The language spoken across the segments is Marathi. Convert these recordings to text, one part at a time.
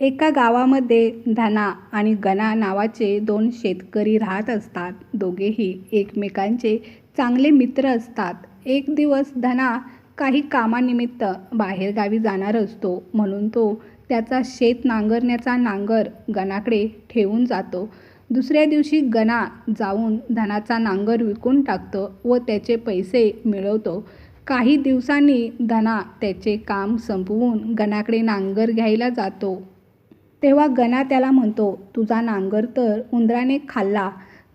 एका गावामध्ये धना आणि गणा नावाचे दोन शेतकरी राहत असतात. दोघेही एकमेकांचे चांगले मित्र असतात. एक दिवस धना काही कामानिमित्त बाहेरगावी जाणार असतो. म्हणून तो त्याचा शेत नांगरण्याचा नांगर गणाकडे ठेवून जातो. दुसऱ्या दिवशी गणा जाऊन धनाचा नांगर विकून टाकतो व त्याचे पैसे मिळवतो. काही दिवसांनी धना त्याचे काम संपवून गणाकडे नांगर घ्यायला जातो. तेव्हा गणा त्याला म्हणतो तुझा नांगर तर उंदराने खाल्ला.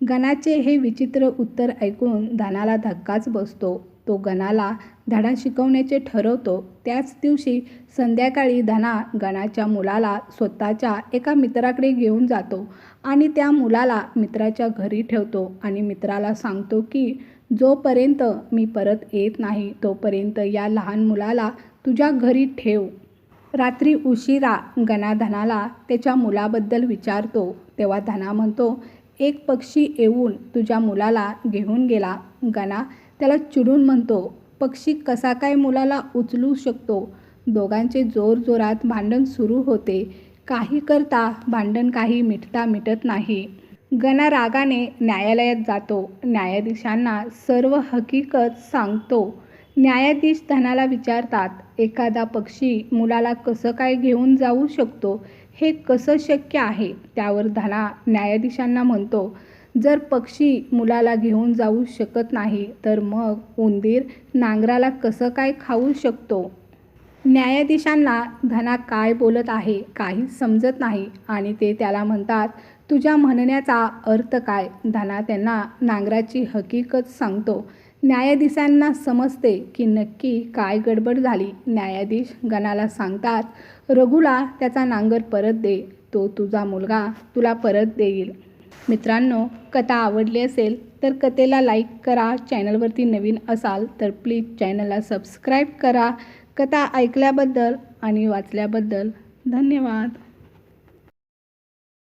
गणाचे हे विचित्र उत्तर ऐकून धनाला धक्काच बसतो. तो गणाला धडा शिकवण्याचे ठरवतो. त्याच दिवशी संध्याकाळी धना गणाच्या मुलाला स्वतःच्या एका मित्राकडे घेऊन जातो आणि त्या मुलाला मित्राच्या घरी ठेवतो आणि मित्राला सांगतो की जोपर्यंत मी परत येत नाही तोपर्यंत या लहान मुलाला तुझ्या घरी ठेव. रात्री उशिरा गणा धनाला त्याच्या मुलाबद्दल विचारतो. तेव्हा धना म्हणतो एक पक्षी येऊन तुझ्या मुलाला घेऊन गेला. गणा त्याला चिडून म्हणतो पक्षी कसा काय मुलाला उचलू शकतो? दोघांचे जोरजोरात भांडण सुरू होते. काही करता भांडण काही मिटता मिटत नाही. गणा रागाने न्यायालयात जातो. न्यायाधीशांना सर्व हकीकत सांगतो. न्यायाधीश धनाला विचारतात एखादा पक्षी मुलाला कसं काय घेऊन जाऊ शकतो? हे कसं शक्य आहे? त्यावर धना न्यायाधीशांना म्हणतो जर पक्षी मुलाला घेऊन जाऊ शकत नाही तर मग उंदीर नांगराला कसं काय खाऊ शकतो? न्यायाधीशांना धना काय बोलत आहे काहीच समजत नाही आणि ते त्याला म्हणतात तुझ्या म्हणण्याचा अर्थ काय? धना त्यांना नांगराची हकीकत सांगतो न्यायाधीशांना समजते की नक्की काय गडबड झाली. न्यायाधीश गणाला सांगतात रघुला त्याचा नांगर परत दे. तो तुझा मुलगा तुला परत देईल. मित्रांनो कथा आवडली असेल तर कथेला लाईक करा. चॅनलवरती नवीन असाल तर प्लीज चॅनलला सबस्क्राईब करा. कथा ऐकल्याबद्दल आणि वाचल्याबद्दल धन्यवाद.